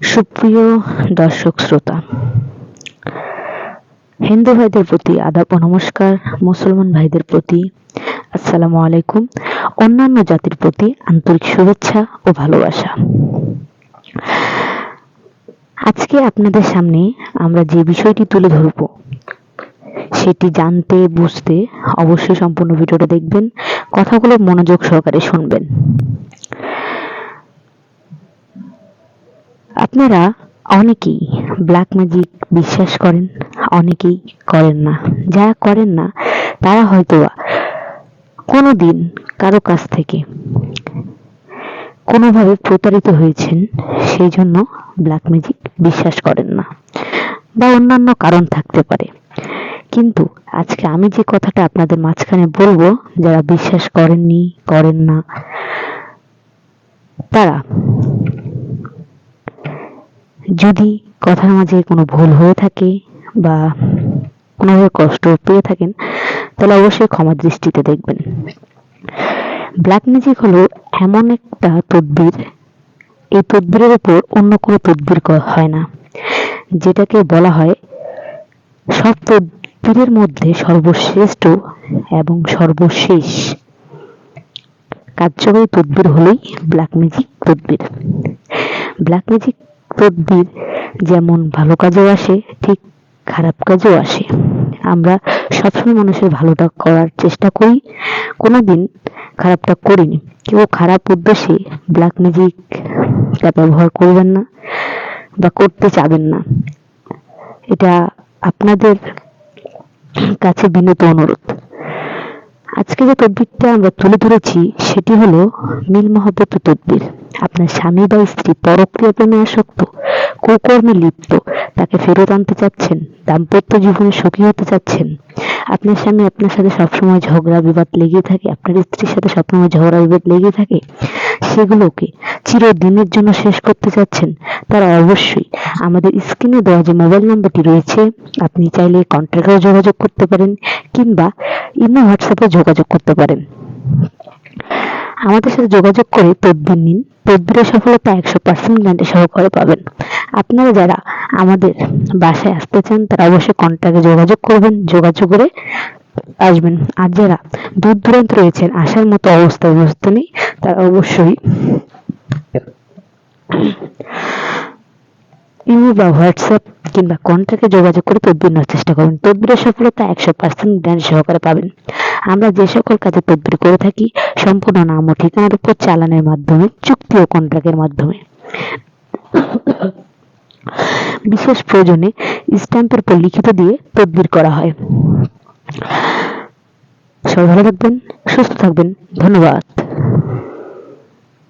সুপ্রিয় দর্শক শ্রোতা, হিন্দু ভাইদের প্রতি আদাব নমস্কার, মুসলমান ভাইদের প্রতি আসসালামু আলাইকুম। অন্যান্য জাতির প্রতি আন্তরিক শুভেচ্ছা ও ভালোবাসা। আজকে আপনাদের সামনে আমরা যে বিষয়টি তুলে ধরব, সেটি জানতে, বুঝতে অবশ্যই সম্পূর্ণ ভিডিওটা দেখবেন, কথাগুলো মনোযোগ সহকারে শুনবেন। আপনারা অনেকেই ব্ল্যাক ম্যাজিক বিশ্বাস করেন, অনেকেই করেন না। যারা করেন না, তারা হয়তো কোনো দিন কারও কাছ থেকে কোনোভাবে প্রতারিত হয়েছেন সেই জন্য ব্ল্যাক ম্যাজিক বিশ্বাস করেন না। বা অন্যান্য কারণ থাকতে পারে। কিন্তু আজকে আমি যে কথাটা আপনাদের মাঝখানে বলব, যারা বিশ্বাস করেননি, করেন না, তারা যদি কথার মাঝে কোনো ভুল হয়ে থাকে বা কোনোভাবে কষ্ট পেয়ে থাকেন, তাহলে অবশ্যই ক্ষমা দৃষ্টিতে দেখবেন। ব্ল্যাক ম্যাজিক হলো এমন একটা তদ্বির, এই তদ্বিরের উপর অন্য কোনো তদ্বির হয় না। যেটাকে বলা হয় সব তদ্বিরের মধ্যে সর্বশ্রেষ্ঠ এবং সর্বশেষ। কার্যকরী তদ্বির হলেই ব্ল্যাক ম্যাজিক তদ্বির। ব্ল্যাক ম্যাজিক তদ্বির যেমন ভালো কাজেও আসে, ঠিক খারাপ কাজেও আসে। আমরা সবসময় মানুষের ভালোটা করার চেষ্টা করি, কোনোদিন খারাপটা করিনি। কেউ খারাপ উদ্দেশ্যে ব্ল্যাক ম্যাজিকটা ব্যবহার করবেন না বা করতে চাবেন না। এটা আপনাদের কাছে বিনত অনুরোধ। আজকে যে তদ্বিরটা আমরা তুলে ধরেছি, সেটি হলো মিল মহব্বত তদ্বির। আপনার স্বামী বা স্ত্রী পরক্রিয়া প্রেমে আসক্ত। কুকর্মে লিপ্ত। তাকে ফেরত আনতে চাচ্ছেন, দাম্পত্য জীবনে সুখী হতে চাচ্ছেন। আপনার স্বামী আপনার সাথে সবসময় ঝগড়া বিবাদ লেগে থাকে। আপনার স্ত্রীর সাথে সবসময় ঝগড়া বিবাদ লেগে থাকে। সেগুলোকে চিরদিনের জন্য শেষ করতে চাচ্ছেন, তারা অবশ্যই। আমাদের স্ক্রিনে দেওয়া যে মোবাইল নাম্বারটি রয়েছে, আপনি চাইলে কন্ট্যাক্টেও যোগাযোগ করতে পারেন, কিংবা ইমো হোয়াটসঅ্যাপে যোগাযোগ করতে পারেন। আমাদের সাথে যোগাযোগ করে তদবির নিন। তদবিরের সফলতা একশো পার্সেন্ট গ্যারান্টি সহকারে পাবেন। আপনারা যারা আমাদের বাসায় আসতে চান, তারা অবশ্যই কন্ট্যাক্টে যোগাযোগ করবেন, যোগাযোগ করে আসবেন। আর যারা দূর দূরান্ত রয়েছেন, আসার মতো অবস্থা অবস্থা নেই, তারা অবশ্যই ইমো বা হোয়াটসঅ্যাপ কিংবা কন্ট্যাক্টে যোগাযোগ করে তদবির চেষ্টা করবেন। তদবিরের সফলতা একশো পার্সেন্ট গ্যারান্টি সহকারে পাবেন। আমরা যে সকল কাজে তদবির করে থাকি, সম্পূর্ণ নাম ও ঠিকানার উপর চালানের মাধ্যমে, চুক্তি ও কন্ট্রাক্টের মাধ্যমে। বিশেষ প্রয়োজনে স্ট্যাম্পের উপর লিখিত দিয়ে তদবির করা হয়। সবাই ভালো থাকবেন, সুস্থ থাকবেন, ধন্যবাদ।